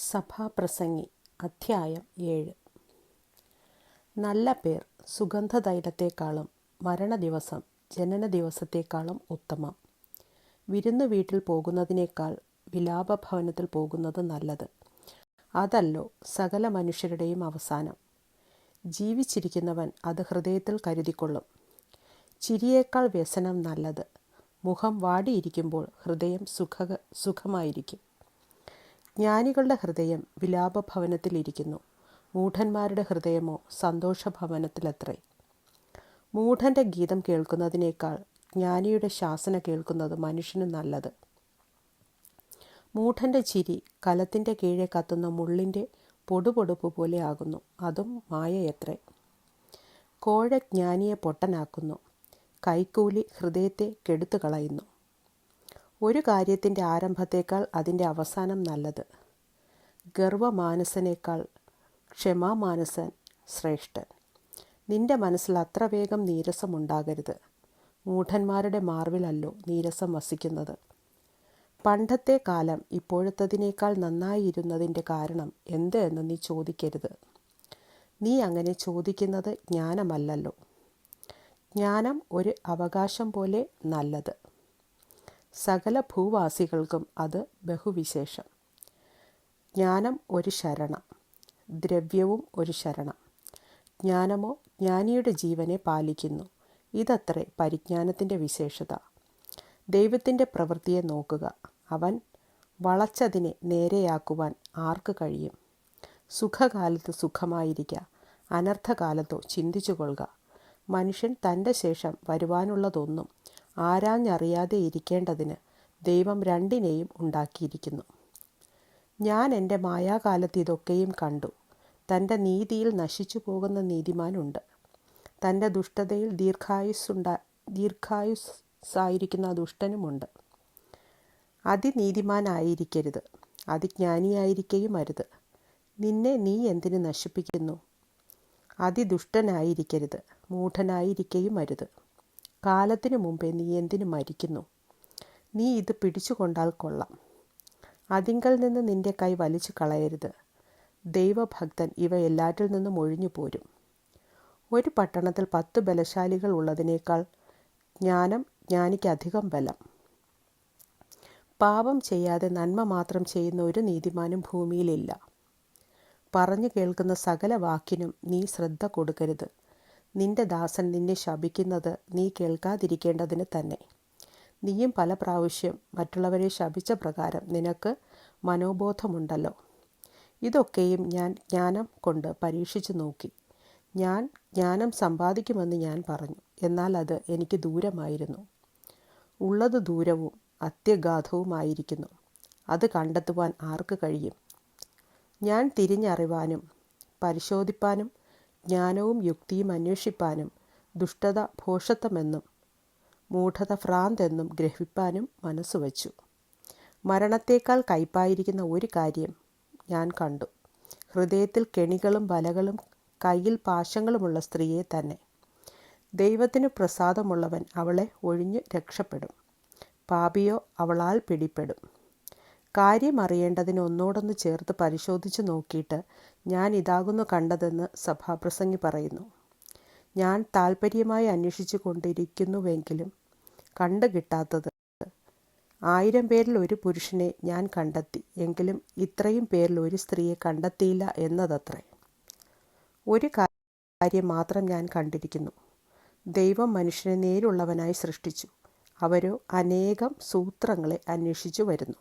സഭാപ്രസംഗി അധ്യായം ഏഴ്. നല്ല പേർ സുഗന്ധതൈലത്തെക്കാളും മരണ ദിവസം ജനന ദിവസത്തെക്കാളും ഉത്തമം. വിരുന്ന് വീട്ടിൽ പോകുന്നതിനേക്കാൾ വിലാപഭവനത്തിൽ പോകുന്നത് നല്ലത്. അതല്ലോ സകല മനുഷ്യരുടെയും അവസാനം. ജീവിച്ചിരിക്കുന്നവൻ അത് ഹൃദയത്തിൽ കരുതിക്കൊള്ളും. ചിരിയേക്കാൾ വ്യസനം നല്ലത്. മുഖം വാടിയിരിക്കുമ്പോൾ ഹൃദയം സുഖ സുഖമായിരിക്കും. ജ്ഞാനികളുടെ ഹൃദയം വിലാപഭവനത്തിലിരിക്കുന്നു. മൂഢന്മാരുടെ ഹൃദയമോ സന്തോഷഭവനത്തിലത്രേ. മൂഢന്റെ ഗീതം കേൾക്കുന്നതിനേക്കാൾ ജ്ഞാനിയുടെ ശാസന കേൾക്കുന്നത് മനുഷ്യന് നല്ലത്. മൂഢന്റെ ചിരി കലത്തിന്റെ കീഴെ കത്തുന്ന മുള്ളിന്റെ പൊടുപൊടുപ്പ് പോലെ ആകുന്നു. അതും മായയത്രേ. കോഴ ജ്ഞാനിയെ പൊട്ടനാക്കുന്നു. കൈക്കൂലി ഹൃദയത്തെ കെടുത്തു കളയുന്നു ഒരു കാര്യത്തിന്റെ ആരംഭത്തേക്കാൾ അതിന്റെ അവസാനം നല്ലത്. ഗർവമാനസനേക്കാൾ ക്ഷമാമാനസൻ ശ്രേഷ്ഠൻ. നിന്റെ മനസ്സിൽ അത്ര വേഗം നീരസമുണ്ടാകരുത് മൂഢന്മാരുടെ മാർവിലല്ലോ നീരസം വസിക്കുന്നത്. പണ്ടത്തെ കാലം ഇപ്പോഴത്തതിനേക്കാൾ നന്നായിരുന്നതിന്റെ കാരണം എന്ത് എന്ന് നീ ചോദിക്കരുത്. നീ അങ്ങനെ ചോദിക്കുന്നത് ജ്ഞാനമല്ലല്ലോ. ജ്ഞാനം ഒരു അവകാശം പോലെ നല്ലത്. സകല ഭൂവാസികൾക്കും അത് ബഹുവിശേഷം. ജ്ഞാനം ഒരു ശരണം ദ്രവ്യവും ഒരു ശരണം. ജ്ഞാനമോ ജ്ഞാനിയുടെ ജീവനെ പാലിക്കുന്നു. ഇതത്രേ പരിജ്ഞാനത്തിന്റെ വിശേഷത. ദൈവത്തിന്റെ പ്രവൃത്തിയെ നോക്കുക. അവൻ വളച്ചതിനെ നേരെയാക്കുവാൻ ആർക്ക് കഴിയും? സുഖകാലത്ത് സുഖമായിരിക്കുക അനർത്ഥകാലത്തോ ചിന്തിച്ചു കൊള്ളുക മനുഷ്യൻ തന്റെ ശേഷം വരുവാനുള്ളതൊന്നും ആരാഞ്ഞറിയാതെ ഇരിക്കേണ്ടതിന് ദൈവം രണ്ടിനെയും ഉണ്ടാക്കിയിരിക്കുന്നു. ഞാൻ എന്റെ മായാകാലത്ത് ഇതൊക്കെയും കണ്ടു. തന്റെ നീതിയിൽ നശിച്ചു പോകുന്ന നീതിമാനുണ്ട്. തന്റെ ദുഷ്ടതയിൽ ദീർഘായുസ്സുണ്ട ദീർഘായുസ്സായിരിക്കുന്ന ദുഷ്ടനുമുണ്ട്. അതിനീതിമാനായിരിക്കരുത്. അതിജ്ഞാനിയായിരിക്കുകയും അരുത് നിന്നെ നീ എന്തിനു നശിപ്പിക്കുന്നു? അതിദുഷ്ടനായിരിക്കരുത്. മൂഢനായിരിക്കുകയും അരുത് കാലത്തിനു മുമ്പേ നീ എന്തിനു മരിക്കുന്നു? നീ ഇത് പിടിച്ചുകൊണ്ടാൽ കൊള്ളാം. അതിങ്കൽ നിന്ന് നിന്റെ കൈ വലിച്ചു കളയരുത്. ദൈവഭക്തൻ ഇവ എല്ലാറ്റിൽ നിന്നും ഒഴിഞ്ഞു പോരും ഒരു പട്ടണത്തിൽ പത്ത് ബലശാലികൾ ഉള്ളതിനേക്കാൾ ജ്ഞാനം ജ്ഞാനിക്ക് അധികം ബലം. പാപം ചെയ്യാതെ നന്മ മാത്രം ചെയ്യുന്ന ഒരു നീതിമാനും ഭൂമിയിലില്ല. പറഞ്ഞു കേൾക്കുന്ന സകല വാക്കിനും നീ ശ്രദ്ധ കൊടുക്കരുത്. നിന്റെ ദാസൻ നിന്നെ ശപിക്കുന്നത് നീ കേൾക്കാതിരിക്കേണ്ടതിന് തന്നെ. നീയും പല പ്രാവശ്യം മറ്റുള്ളവരെ ശപിച്ച പ്രകാരം നിനക്ക് മനോബോധമുണ്ടല്ലോ. ഇതൊക്കെയും ഞാൻ ജ്ഞാനം കൊണ്ട് പരീക്ഷിച്ചു നോക്കി. ഞാൻ ജ്ഞാനം സമ്പാദിക്കുമെന്ന് ഞാൻ പറഞ്ഞു. എന്നാൽ അത് എനിക്ക് ദൂരമായിരുന്നു. ഉള്ളത് ദൂരവും അത്യഗാധവുമായിരിക്കുന്നു. അത് കണ്ടെത്തുവാൻ ആർക്ക് കഴിയും? ഞാൻ തിരിഞ്ഞറിവാനും പരിശോധിപ്പാനും ജ്ഞാനവും യുക്തിയും അന്വേഷിപ്പാനും ദുഷ്ടത ഭോഷത്വമെന്നും മൂഢത ഭ്രാന്തെന്നും ഗ്രഹിപ്പാനും മനസ്സുവച്ചു മരണത്തേക്കാൾ കയ്പായിരിക്കുന്ന ഒരു കാര്യം ഞാൻ കണ്ടു. ഹൃദയത്തിൽ കെണികളും വലകളും കയ്യിൽ പാശങ്ങളുമുള്ള സ്ത്രീയെ തന്നെ. ദൈവത്തിന് പ്രസാദമുള്ളവൻ അവളെ ഒഴിഞ്ഞ് രക്ഷപ്പെടും. പാപിയോ അവളാൽ പിടിപ്പെടും. കാര്യം അറിയേണ്ടതിന് ഒന്നോടൊന്ന് ചേർത്ത് പരിശോധിച്ചു നോക്കിയിട്ട് ഞാൻ ഇതാകുന്നു കണ്ടതെന്ന് സഭാപ്രസംഗി പറയുന്നു. ഞാൻ താൽപ്പര്യമായി അന്വേഷിച്ചു കൊണ്ടിരിക്കുന്നുവെങ്കിലും കണ്ടു കിട്ടാത്തത് ആയിരം പേരിൽ ഒരു പുരുഷനെ ഞാൻ കണ്ടെത്തി എങ്കിലും ഇത്രയും പേരിൽ ഒരു സ്ത്രീയെ കണ്ടെത്തിയില്ല എന്നതത്രേ. ഒരു കാര്യം മാത്രം ഞാൻ കണ്ടിരിക്കുന്നു. ദൈവം മനുഷ്യനെ നേരുള്ളവനായി സൃഷ്ടിച്ചു. അവരോ അനേകം സൂത്രങ്ങളെ അന്വേഷിച്ചു വരുന്നു.